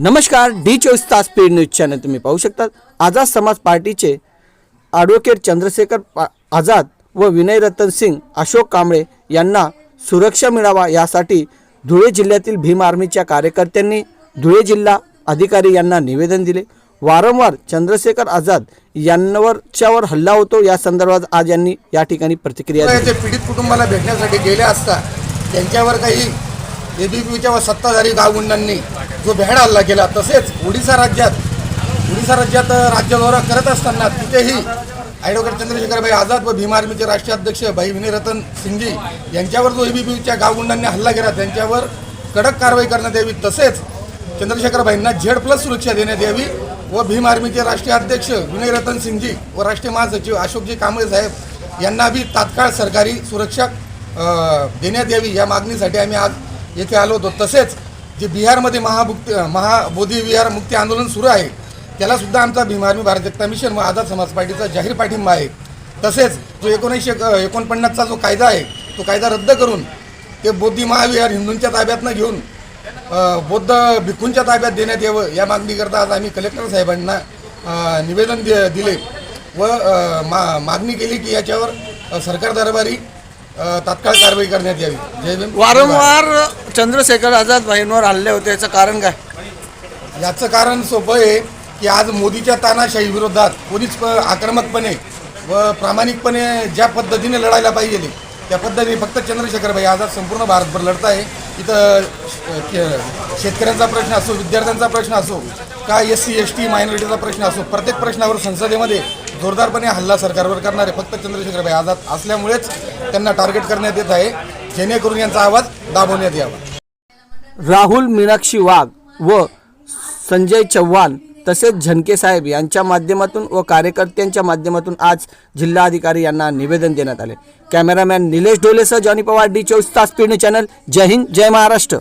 नमस्कार डी चोवीस तास स्पीड न्यूज चॅनल तुम्ही पाहू शकता आझाद समाज पार्टीचे ॲडव्होकेट चंद्रशेखर पा आझाद व विनय रतन सिंग अशोक कांबळे यांना सुरक्षा मिळावा यासाठी धुळे जिल्ह्यातील भीम आर्मीच्या कार्यकर्त्यांनी धुळे जिल्हा अधिकारी यांना निवेदन दिले. वारंवार चंद्रशेखर आझाद यांवरच्यावर हल्ला होतो. या संदर्भात आज यांनी या ठिकाणी प्रतिक्रिया दिली. पीडित कुटुंबाला भेटण्यासाठी गेले असता त्यांच्यावर काही एबीपीच्या व सत्ताधारी गावगुंडांनी जो भ्याड हल्ला केला तसेच ओडिसा राज्यात ओडिसा राज्यात राज्य दौरा करत असताना तिथेही ॲडव्होकेट चंद्रशेखरभाई आझाद व भीम आर्मीचे राष्ट्रीय अध्यक्ष भाई विनयरतन सिंघी यांच्यावर जो एबीपीच्या गावगुंडांनी हल्ला केला त्यांच्यावर कडक कारवाई करण्यात यावी. तसेच चंद्रशेखरभाईंना झेड प्लस सुरक्षा देण्यात यावी व भीम आर्मीचे राष्ट्रीय अध्यक्ष विनय रतन सिंगजी व राष्ट्रीय महासचिव अशोकजी कांबळे साहेब यांना बी तात्काळ सरकारी सुरक्षा देण्यात यावी. या मागणीसाठी आम्ही आज येथे आलो होतो. तसेच जे बिहारमध्ये महाभुक्त महाबोधी विहार मुक्ती आंदोलन सुरू आहे त्याला सुद्धा आमचा भीम आर्मी भारत जगता मिशन व आझाद समाज पार्टीचा जाहीर पाठिंबा आहे. तसेच जो एकोणीसशे एकोणपन्नासचा जो कायदा आहे तो कायदा रद्द करून ते बौद्धी महाविहार हिंदूंच्या ताब्यातनं घेऊन बौद्ध भिक्खूंच्या ताब्यात देण्यात यावं या मागणीकरता आज आम्ही कलेक्टर साहेबांना निवेदन दि दिले व मा मागणी केली की याच्यावर सरकार दरबारी तात्काळ कारवाई करण्यात यावी. जय भीम. वारंवार चंद्रशेखर आझाद भाईंवर हल्ले होते याचं कारण काय? याचं कारण सोपं आहे की आज मोदीच्या तानाशाही विरोधात कोणीच प- आक्रमकपणे व प्रामाणिकपणे ज्या पद्धतीने लढायला पाहिजे त्या पद्धतीने फक्त चंद्रशेखरभाई आझाद संपूर्ण भारतभर लढत आहे इथं श- के- शेतकऱ्यांचा प्रश्न असो विद्यार्थ्यांचा प्रश्न असो का एस सी एस टी मायनॉरिटीचा प्रश्न असो प्रत्येक प्रश्नावर संसदेमध्ये जोरदारपणे हल्ला सरकारवर करणारे फक्त चंद्रशेखरभाई आझाद असल्यामुळेच त्यांना टार्गेट करण्यात येत आहे. जेणेकरून यांचा आवाज दाबवण्यात यावा. राहुल मीनाक्षी वाघ व संजय चव्हाण तसेच झनके साहेब यांच्या माध्यमातून व कार्यकर्त्यांच्या माध्यमातून आज जिल्हाधिकारी यांना निवेदन देण्यात आले. कॅमेरामॅन निलेश डोलेसह जॉनी पवार डी चोवीस तास स्पीड चॅनल. जय हिंद जय महाराष्ट्र.